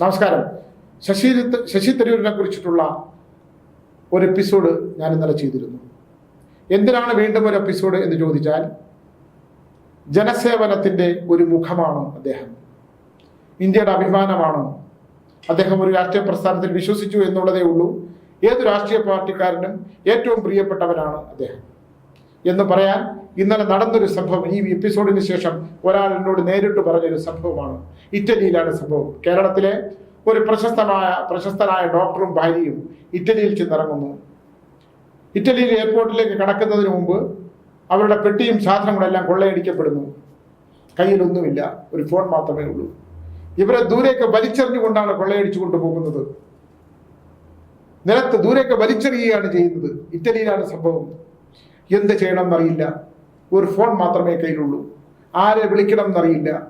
നമസ്കാരം. ശശി ശശി തരൂരിനെ കുറിച്ചിട്ടുള്ള ഒരു എപ്പിസോഡ് ഞാൻ ഇന്നലെ ചെയ്തിരുന്നു. എന്തിനാണ് വീണ്ടും ഒരു എപ്പിസോഡ് എന്ന് ചോദിച്ചാൽ ജനസേവനത്തിന്റെ ഒരു മുഖമാണ് അദ്ദേഹം. ഇന്ത്യയുടെ അഭിമാനമാണ്. അദ്ദേഹം ഒരു രാഷ്ട്രീയ പ്രസ്ഥാനത്തിൽ വിശ്വസിച്ചു എന്നുള്ളതേ ഉള്ളൂ. ഏത് രാഷ്ട്രീയ പാർട്ടിക്കാരനും ഏറ്റവും പ്രിയപ്പെട്ടവനാണ് അദ്ദേഹം. എന്ന് പറയാൻ ഇന്നലെ നടന്നൊരു സംഭവം ഈ എപ്പിസോഡിന് ശേഷം ഒരാൾ എന്നോട് നേരിട്ട് പറഞ്ഞൊരു സംഭവമാണ്. ഇറ്റലിയിലാണ് സംഭവം. കേരളത്തിലെ ഒരു പ്രശസ്തമായ പ്രശസ്തനായ ഡോക്ടറും ഭാര്യയും ഇറ്റലിയിൽ ചെന്നിറങ്ങുന്നു. ഇറ്റലിയിൽ എയർപോർട്ടിലേക്ക് കടക്കുന്നതിന് മുമ്പ് അവരുടെ പെട്ടിയും സാധനങ്ങളെല്ലാം കൊള്ളയടിക്കപ്പെടുന്നു. കയ്യിലൊന്നുമില്ല ഒരു ഫോൺ മാത്രമേ ഉള്ളൂ. ഇവരെ ദൂരേക്ക് വലിച്ചെറിഞ്ഞുകൊണ്ടാണ് കൊള്ളയടിച്ചു കൊണ്ടുപോകുന്നത്. നിലത്ത് ദൂരേക്ക് വലിച്ചെറിയുകയാണ് ചെയ്യുന്നത്. ഇറ്റലിയിലാണ് സംഭവം. എന്ത് ചെയ്യണം എന്നറിയില്ല ഒരു ഫോൺ മാത്രമേ കയ്യിലുള്ളൂ. ആരെ വിളിക്കണം എന്നറിയില്ല.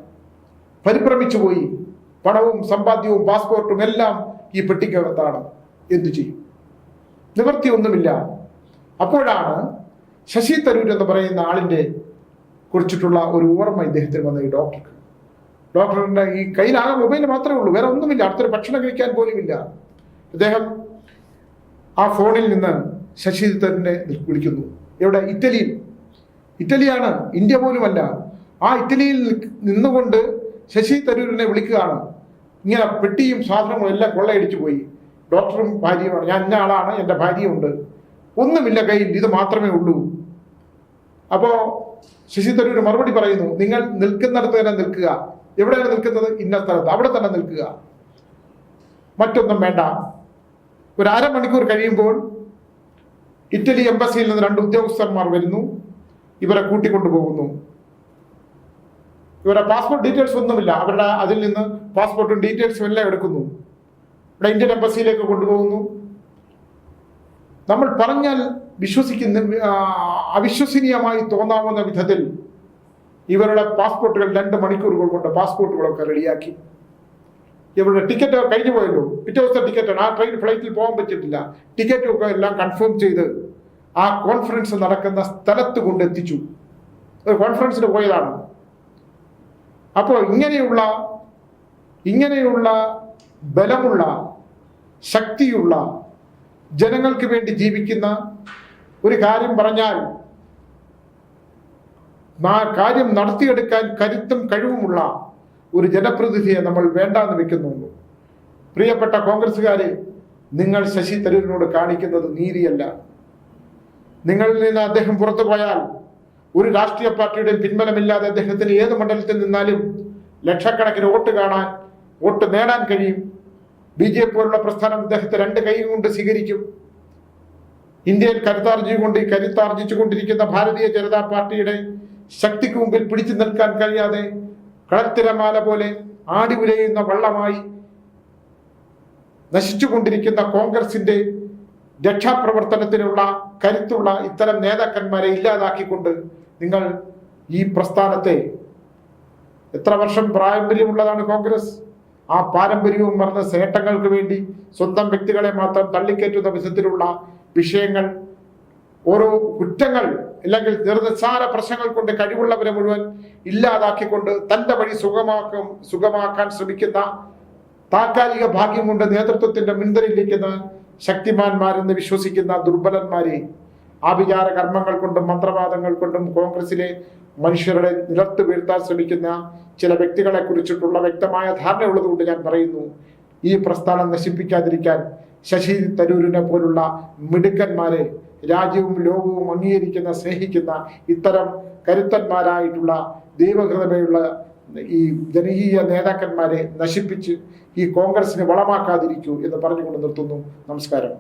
പരിഭ്രമിച്ചു പോയി. പണവും സമ്പാദ്യവും പാസ്പോർട്ടും എല്ലാം ഈ പെട്ടിക്കകത്താണ്. എന്തു ചെയ്യും? നിവൃത്തിയൊന്നുമില്ല അപ്പോഴാണ് ശശി തരൂർ എന്ന് പറയുന്ന ആളിന്റെ കുറിച്ചിട്ടുള്ള ഒരു ഓർമ്മ ഇദ്ദേഹത്തിന് വന്ന ഈ ഡോക്ടർക്ക്. ഡോക്ടറിന്റെ ഈ കയ്യിലാകെ മൊബൈൽ മാത്രമേ ഉള്ളൂ. വേറെ ഒന്നുമില്ല. അടുത്തൊരു ഭക്ഷണം കഴിക്കാൻ പോലുമില്ല. അദ്ദേഹം ആ ഫോണിൽ നിന്ന് ശശി തരൂരിനെ വിളിക്കുന്നു. ഇവിടെ ഇറ്റലിയിൽ. ഇറ്റലിയാണ് ഇന്ത്യ പോലുമല്ല. ആ ഇറ്റലിയിൽ നിന്നുകൊണ്ട് ശശി തരൂരിനെ വിളിക്കുകയാണ്. ഇങ്ങനെ പെട്ടിയും സാധനങ്ങളും എല്ലാം കൊള്ളയടിച്ചു പോയി. ഡോക്ടറും ഭാര്യയുമാണ് ഞാൻ ഇന്ന ആളാണ് എന്റെ ഭാര്യയുണ്ട്. ഒന്നുമില്ല കയ്യിൽ ഇത് മാത്രമേ ഉള്ളൂ. അപ്പോൾ ശശി തരൂർ മറുപടി പറയുന്നു നിങ്ങൾ നിൽക്കുന്നിടത്ത് തന്നെ നിൽക്കുക. എവിടെയാണ് നിൽക്കുന്നത്? ഇന്ന സ്ഥലത്ത്. അവിടെ തന്നെ നിൽക്കുക. മറ്റൊന്നും വേണ്ട. ഒരു അരമണിക്കൂർ കഴിയുമ്പോൾ ഇറ്റലി എംബസിയിൽ നിന്ന് രണ്ട് ഉദ്യോഗസ്ഥന്മാർ വരുന്നു. ഇവരെ കൂട്ടിക്കൊണ്ടു പോകുന്നു. ഇവരുടെ പാസ്പോർട്ട് ഡീറ്റെയിൽസ് ഒന്നുമില്ല. അവരുടെ അതിൽ നിന്ന് പാസ്പോർട്ടും ഡീറ്റെയിൽസും എല്ലാം എടുക്കുന്നു. ഇവിടെ ഇന്ത്യൻ എംബസിയിലേക്ക് കൊണ്ടുപോകുന്നു. നമ്മൾ പറഞ്ഞാൽ വിശ്വസിക്കുന്ന അവിശ്വസനീയമായി തോന്നാവുന്ന വിധത്തിൽ ഇവരുടെ പാസ്പോർട്ടുകൾ രണ്ട് മണിക്കൂറുകൾ കൊണ്ട് പാസ്പോർട്ടുകളൊക്കെ റെഡിയാക്കി. ഇവരുടെ ടിക്കറ്റ് കഴിഞ്ഞു പോയല്ലോ. പിറ്റേ ദിവസത്തെ ടിക്കറ്റാണ് ആ ട്രെയിൻ ഫ്ലൈറ്റിൽ പോകാൻ പറ്റിയിട്ടില്ല. ടിക്കറ്റൊക്കെ എല്ലാം കൺഫേം ചെയ്ത് ആ കോൺഫറൻസ് നടക്കുന്ന സ്ഥലത്ത് കൊണ്ടെത്തിച്ചു. ഒരു കോൺഫറൻസിന് പോയതാണ്. അപ്പോൾ ഇങ്ങനെയുള്ള ഇങ്ങനെയുള്ള ബലമുള്ള ശക്തിയുള്ള ജനങ്ങൾക്ക് വേണ്ടി ജീവിക്കുന്ന ഒരു കാര്യം പറഞ്ഞാൽ കാര്യം നടത്തിയെടുക്കാൻ കരുത്തും കഴിവുമുള്ള ഒരു ജനപ്രതിനിധിയെ നമ്മൾ വേണ്ടാന്ന് വെക്കുന്നുള്ളൂ പ്രിയപ്പെട്ട കോൺഗ്രസ്സുകാരെ നിങ്ങൾ ശശി തരൂരിനോട് കാണിക്കുന്നത് നീതിയല്ല. നിങ്ങളിൽ നിന്ന് അദ്ദേഹം പുറത്തു പോയാൽ ഒരു രാഷ്ട്രീയ പാർട്ടിയുടെ പിൻബലമില്ലാതെ അദ്ദേഹത്തിന് ഏത് മണ്ഡലത്തിൽ നിന്നാലും ലക്ഷക്കണക്കിന് വോട്ട് കാണാൻ വോട്ട് നേടാൻ കഴിയും. ബി ജെ പോലുള്ള പ്രസ്ഥാനം അദ്ദേഹത്തെ രണ്ട് കൈ കൊണ്ട് സ്വീകരിക്കും. ഇന്ത്യയിൽ കരുത്താർജിച്ചുകൊണ്ട് കരുത്താർജിച്ചു കൊണ്ടിരിക്കുന്ന ഭാരതീയ ജനതാ പാർട്ടിയുടെ ശക്തിക്ക് മുമ്പിൽ പിടിച്ചു നിൽക്കാൻ കഴിയാതെ കളത്തിരമാല പോലെ ആടി ഉലയുന്ന വള്ളമായി നശിച്ചുകൊണ്ടിരിക്കുന്ന കോൺഗ്രസിന്റെ രക്ഷാപ്രവർത്തനത്തിനുള്ള കരുത്തുള്ള ഇത്തരം നേതാക്കന്മാരെ ഇല്ലാതാക്കിക്കൊണ്ട് നിങ്ങൾ ഈ പ്രസ്ഥാനത്തെ എത്ര വർഷം പാരമ്പര്യമുള്ളതാണ് കോൺഗ്രസ്? ആ പാരമ്പര്യവും മറന്ന നേട്ടങ്ങൾക്ക് വേണ്ടി സ്വന്തം വ്യക്തികളെ മാത്രം തള്ളിക്കയറ്റുന്ന വിധത്തിലുള്ള വിഷയങ്ങൾ ഓരോ കുറ്റങ്ങൾ അല്ലെങ്കിൽ നിർനിസ്സാര പ്രശ്നങ്ങൾ കൊണ്ട് കഴിവുള്ളവരെ മുഴുവൻ ഇല്ലാതാക്കിക്കൊണ്ട് തന്റെ വഴി സുഖമാക്കും സുഖമാക്കാൻ ശ്രമിക്കുന്ന താൽക്കാലിക ഭാഗ്യം കൊണ്ട് നേതൃത്വത്തിന്റെ മുൻനിരയിലിരിക്കുന്ന ശക്തിമാന്മാരെന്ന് വിശ്വസിക്കുന്ന ദുർബലന്മാരെ ആഭിചാര കർമ്മങ്ങൾ കൊണ്ടും മന്ത്രവാദങ്ങൾ കൊണ്ടും കോൺഗ്രസിലെ മനുഷ്യരുടെ നിലത്ത് വീഴ്ത്താൻ ശ്രമിക്കുന്ന ചില വ്യക്തികളെ കുറിച്ചിട്ടുള്ള വ്യക്തമായ ധാരണയുള്ളതുകൊണ്ട് ഞാൻ പറയുന്നു ഈ പ്രസ്ഥാനം നശിപ്പിക്കാതിരിക്കാൻ ശശി തരൂരിനെ പോലുള്ള മിടുക്കന്മാരെ രാജ്യവും ലോകവും അംഗീകരിക്കുന്ന സ്നേഹിക്കുന്ന ഇത്തരം കരുത്തന്മാരായിട്ടുള്ള ദൈവഹൃദമയുള്ള ഈ ജനകീയ നേതാക്കന്മാരെ നശിപ്പിച്ച് ഈ കോൺഗ്രസിനെ വളമാക്കാതിരിക്കൂ എന്ന് പറഞ്ഞുകൊണ്ട് നിർത്തുന്നു. നമസ്കാരം.